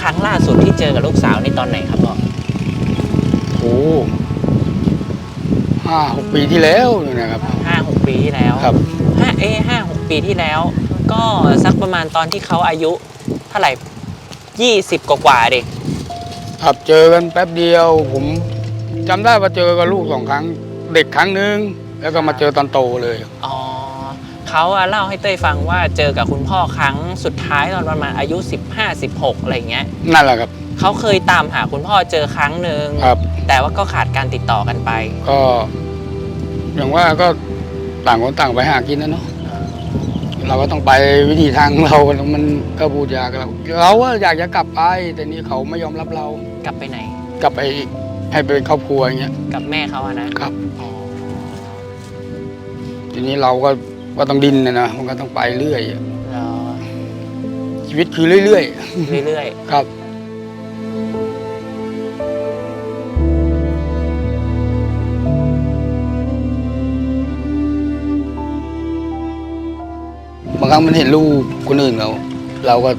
ครั้งล่าสุดที่เจอกับลูกสาวนี่ตอนไหนครับพ่อโอ้ห้าหกปีที่แล้วนี่นะครับห้าหกปีที่แล้วครับห้าเอ้ห้าหกปีที่แล้ว ก็สักประมาณตอนที่เขาอายุเท่าไหร่ยี่สิบกว่าๆเด็กครับเจอกันแป๊บเดียว ผมจำได้ว่าเจอกับลูกสองครั้ง เด็กครั้งหนึ่งแล้วก็มาเจอตอนโตเลยอ๋อ เขาอะเล่าให้เต้ยฟังว่าเจอกับคุณพ่อครั้งสุดท้ายตอนประมาณอายุ 15 16 อะไรเงี้ยนั่นแหละครับ เขาเคยตามหาคุณพ่อเจอครั้งหนึ่งครับ แต่ว่าก็ขาดการติดต่อกันไป ก็ อย่างว่าก็ต่างคนต่างไปหากินนะเนาะเราก็ต้องไปวิธีทางเรามันก็พูดยากเราเราก็อยากจะกลับไปแต่นี่เขาไม่ยอมรับเรากลับไปไหน กลับไปให้เป็นครอบครัวอย่างเงี้ย กับแม่เขาอะนะ ครับอ๋อทีนี้เราก็ ก็ต้องดินนะนะมันก็ต้องไปเรื่อย เหรอชีวิตคือเรื่อย เรื่อยๆ ครับ บางครั้งมันเห็นลูกคนอื่นเราเราก็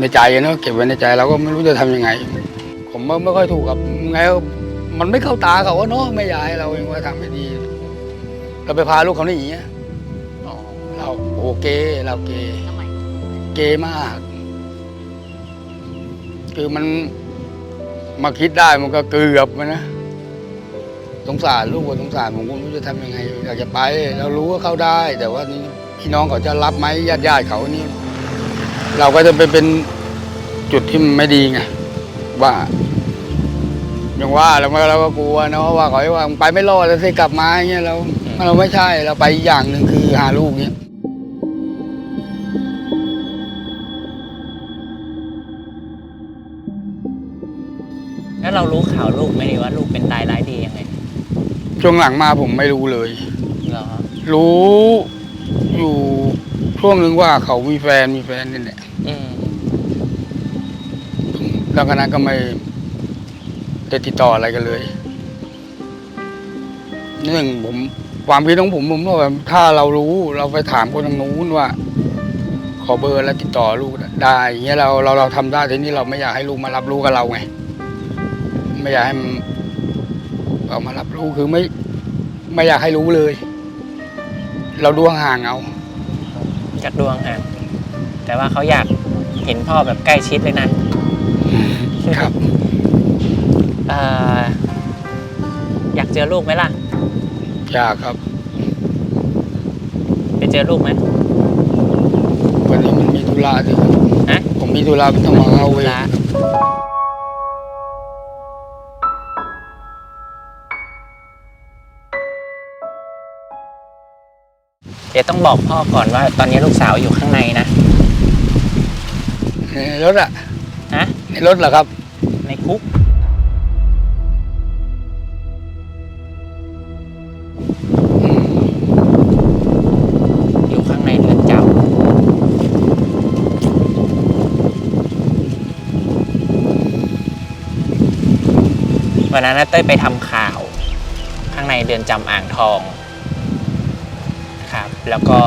ในใจอะเนอะเก็บไว้ในใจเราก็ไม่รู้จะทำยังไง ผมว่าไม่ค่อยถูกกับไงก็มันไม่เข้าตาเขาว่าเนาะไม่อยากให้เราเองว่าทำไม่ดี เราไปพาลูกเขาหนีอะๆอ๋อเราโอเคเราเกทำไมเกมาก คือมันมาคิดได้มันก็เกือบมันนะสงสารลูกก็สงสารผมก็ไม่รู้จะทำยังไงอยากจะไปเรารู้ว่าเข้าได้ แต่ว่านี่พี่น้องเขาจะรับไหมญาติญาติๆเขานี่ เราก็จะไปเป็นจุดที่มันไม่ดีไงว่าอย่างว่าเราเราก็กลัวเนาะว่าเขาว่ามึงไปไม่รอดแล้วสิกลับมาอย่างเงี้ยเรา เราไม่ใช่เราไปอีกอย่างหนึ่งคือหาลูกเนี้ยแล้วเรารู้ข่าวลูกไหมนี่ว่าลูกเป็นตายร้ายดียังไงช่วงหลังมาผมไม่รู้เลย เหรอรู้อยู่ช่วงหนึ่งว่าเขามีแฟนมีแฟนนี่แหละอืมแล้วคณะก็ไม่ได้ติดต่ออะไรกันเลย หนึ่งผมความคิดของผมผมว่าแบบถ้าเรารู้เราไปถามคนทางนู้นว่า ขอเบอร์แล้วติดต่อลูกได้อย่างเงี้ยเราเราเราทำได้ทีนี้เราไม่อยากให้ลูกมารับรู้กับเราไงไม่อยากให้มันเอามารับรู้คือไม่ไม่อยากให้รู้เลย เราดวงห่างเอาจากดวงห่างแต่ว่าเขาอยากเห็นพ่อแบบใกล้ชิดเลยนะครับเอ่ออยากเจอลูกไหมล่ะอ ยากครับไปเจอลูกไหมวันนี้มันมีธุระสิฮะผมมีธุระมันต้องมาเอาเวธุลาระเดี๋ยวต้องบอกพ่อก่อนว่า ตอนนี้ลูกสาวอยู่ข้างในนะ ในรถอะฮะในรถเหรอครับ ในคุก วันนั้นนะเต้ยไปทำข่าว ข้างในเรือนจำอ่างทองครับแล้วก็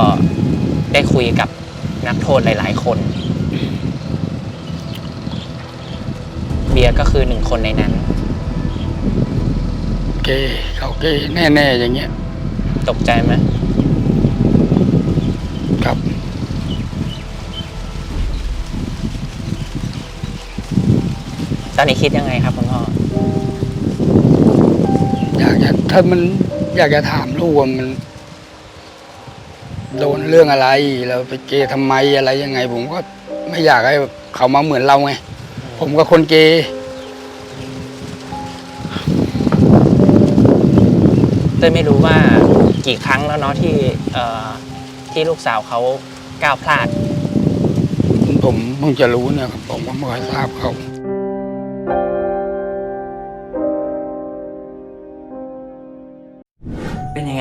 ได้คุยกับนักโทษหลาย ๆ คน เบียร์ก็คือหนึ่งคนในนั้นเกย์เขาเกย์แน่ ๆ อย่างเงี้ย ตกใจไหมครับ ตอนนี้คิดยังไงครับคุณพ่อ อยากจะถ้ามันอยากจะถามลูกว่ามัน โดนเรื่องอะไรเราไปเกย์ทำไมอะไรยังไง ผมก็ไม่อยากให้เขามาเหมือนเราไง ผมก็คนเกย์เต้ยไม่รู้ว่ากี่ครั้งแล้วเนาะที่เอ่อที่ลูกสาวเขาก้าวพลาด ผมเพิ่งจะรู้เนี่ยครับผมก็ไม่ค่อยทราบเขา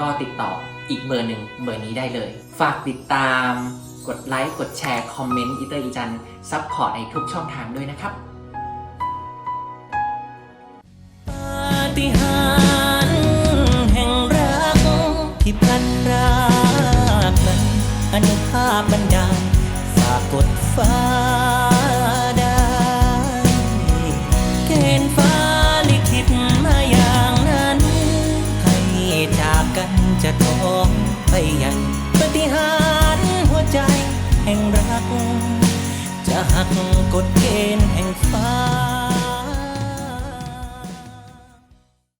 ก็ติดต่ออีกเบอร์หนึ่งเบอร์นี้ได้เลย ฝากติดตาม กดไลค์ กดแชร์ คอมเมนต์อีเตอร์อีจันซัพพอร์ตในทุกช่องทางด้วยนะครับปาฏิหาริย์แห่งรักที่พลันรากนั้นอนุภาพบันดาลฝากกดฟ้า องไปยังปฏิหารหัวใจแห่งรัก จะหักกฎเกณฑ์แห่งฟ้า